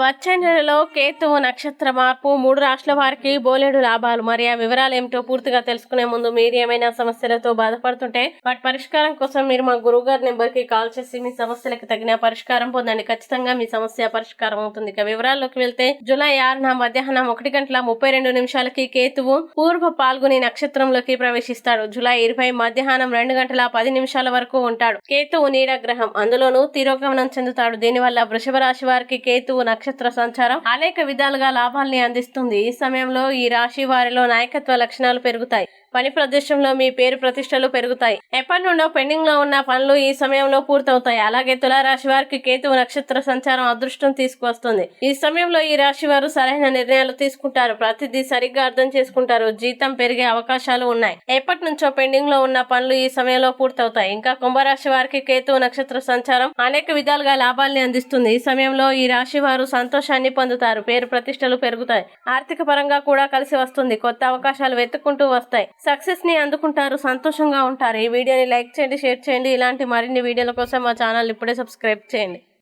వచ్చే నెలలో కేతువు నక్షత్ర మార్పు మూడు రాష్ట్రాల వారికి బోలెడు లాభాలు. మరి ఆ వివరాలు ఏమిటో పూర్తిగా తెలుసుకునే ముందు మీరు ఏమైనా సమస్యలతో బాధపడుతుంటే వాటి పరిష్కారం కోసం మీరు మా గురువు గారి నెంబర్కి కాల్ చేసి మీ సమస్యలకు తగిన పరిష్కారం పొందండి. ఖచ్చితంగా మీ సమస్య పరిష్కారం అవుతుంది. ఇక వివరాల్లోకి వెళ్తే జూలై ఆరున మధ్యాహ్నం ఒకటి గంటల ముప్పై రెండు నిమిషాలకి కేతువు పూర్వ పాల్గొని నక్షత్రంలోకి ప్రవేశిస్తాడు. జూలై ఇరవై మధ్యాహ్నం రెండు గంటల పది నిమిషాల వరకు ఉంటాడు. కేతువు నీడ గ్రహం. అందులోనూ తిరోగమనం చెందుతాడు. దీనివల్ల వృషభ రాశి వారికి కేతువు నక్షత్రం సంచారం అనేక విధాలుగా లాభాల్ని అందిస్తుంది. ఈ సమయంలో ఈ రాశి వారిలో నాయకత్వ లక్షణాలు పెరుగుతాయి. పని ప్రదేశంలో మీ పేరు ప్రతిష్టలు పెరుగుతాయి. ఎప్పటి నుండో పెండింగ్లో ఉన్న పనులు ఈ సమయంలో పూర్తవుతాయి. అలాగే తులారాశి వారికి కేతువు నక్షత్ర సంచారం అదృష్టం తీసుకువస్తుంది. ఈ సమయంలో ఈ రాశి వారు సరైన నిర్ణయాలు తీసుకుంటారు. ప్రతిదీ సరిగ్గా అర్థం చేసుకుంటారు. జీతం పెరిగే అవకాశాలు ఉన్నాయి. ఎప్పటి నుంచో పెండింగ్లో ఉన్న పనులు ఈ సమయంలో పూర్తవుతాయి. ఇంకా కుంభరాశి వారికి కేతువు నక్షత్ర సంచారం అనేక విధాలుగా లాభాల్ని అందిస్తుంది. ఈ సమయంలో ఈ రాశి వారు సంతోషాన్ని పొందుతారు. పేరు ప్రతిష్టలు పెరుగుతాయి. ఆర్థిక పరంగా కూడా కలిసి వస్తుంది. కొత్త అవకాశాలు వెతుక్కుంటూ వస్తాయి. సక్సెస్ని అందుకుంటారు సంతోషంగా ఉంటారు. ఈ వీడియోని లైక్ చేయండి షేర్ చేయండి. ఇలాంటి మరిన్ని వీడియోల కోసం మా ఛానల్ ఇప్పుడే సబ్స్క్రైబ్ చేయండి.